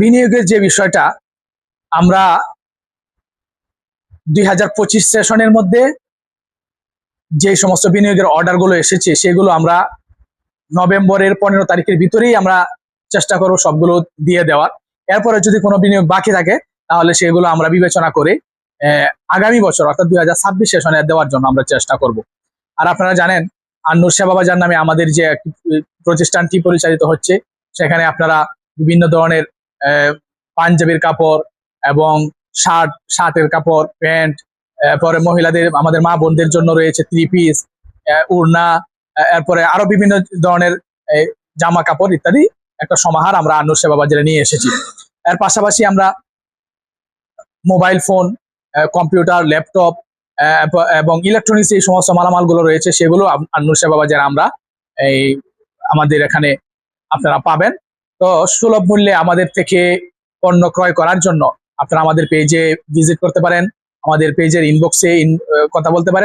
বিনিয়োগের যে বিষয়টা, আমরা দুই হাজার পঁচিশ সেশনের মধ্যে যে সমস্ত বিনিয়োগের অর্ডারগুলো এসেছে, সেগুলো আমরা নভেম্বরের পনেরো তারিখের ভিতরেই আমরা চেষ্টা করব সবগুলো দিয়ে দেওয়ার। এরপরে যদি কোনো বিনিয়োগ বাকি থাকে, তাহলে সেগুলো আমরা বিবেচনা করে আগামী বছর, অর্থাৎ দুই হাজার ছাব্বিশ সেশনে দেওয়ার জন্য আমরা চেষ্টা করব। আর আপনারা জানেন, আন্নুর সেবা বাজার নামে আমাদের যে প্রতিষ্ঠানটি পরিচালিত হচ্ছে, সেখানে আপনারা বিভিন্ন ধরনের পাঞ্জাবির কাপড় এবং শার্ট, শার্টের কাপড়, প্যান্ট এরপরে মহিলাদের, আমাদের মা বোনদের জন্য রয়েছে থ্রি পিস উড়না এরপরে আরও বিভিন্ন ধরনের জামা কাপড় ইত্যাদি একটা সমাহার আমরা আন্নুর সেবা বাজারে নিয়ে এসেছি। এর পাশাপাশি আমরা মোবাইল ফোন কম্পিউটার, ল্যাপটপ এবং ইলেকট্রনিক্স এই সমস্ত মালামালগুলো রয়েছে, সেগুলো আন্নুর সেবা বাজারে আমরা এই আমাদের এখানে আপনারা পাবেন। তো সুলভ মূল্যে আমাদের থেকে পণ্য ক্রয় করার জন্য আপনারা আমাদের পেজে ভিজিট করতে পারেন, আমাদের পেজের ইনবক্সে কথা বলতে পারেন।